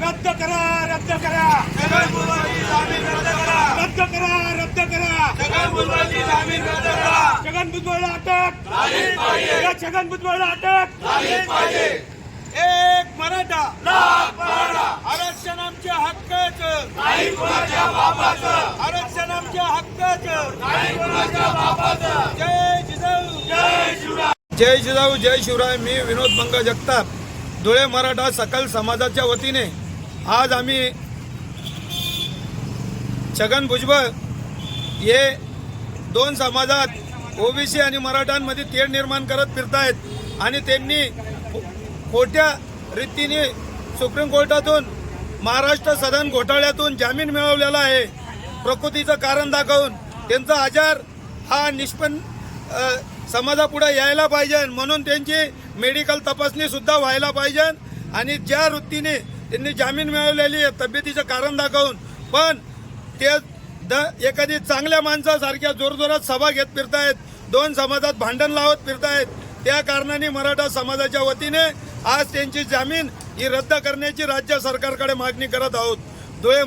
रद्द करा रद्द करा छगन जामीन रद्द करा रद्द करा रद्द करा छगन भुजबळची जामीन रद्द करा छगन भुजबळला अटक छगन भुजबळला अटक एक मराठा आरक्षण आमच्या हक्काचं आरक्षण आमच्या हक्काचं जय जय जय जिजाऊ जय शिवराय. मी विनोद मंग जगताप. धुळे मराठा सकल समाजाच्या वतीने आज आम्ही छगन भुजबळ हे दोन समाजात ओबीसी आणि मराठ्यांमध्ये तेढ निर्माण करत फिरतायत आणि त्यांनी खोट्या रीतीने सुप्रीम कोर्टातून महाराष्ट्र सदन घोटाळ्यातून जामीन मिळवलेला आहे. प्रकृतीचं कारण दाखवून त्यांचा आजार हा निष्पन्न समाजापुढे यायला पाहिजे म्हणून त्यांची मेडिकल तपासणी सुद्धा व्हायला पाहिजे. आणि ज्या वृत्तीने त्यांनी जामीन मिळवलेली आहे तब्येतीचं कारण दाखवून. पण ते द एखादी चांगल्या माणसासारख्या जोरजोरात सभा घेत फिरतायत दोन समाजात भांडण लावत फिरतायत त्या कारणाने मराठा समाजाच्या वतीने आज त्यांची जामीन ही रद्द करण्याची राज्य सरकारकडे मागणी करत आहोत. धुळे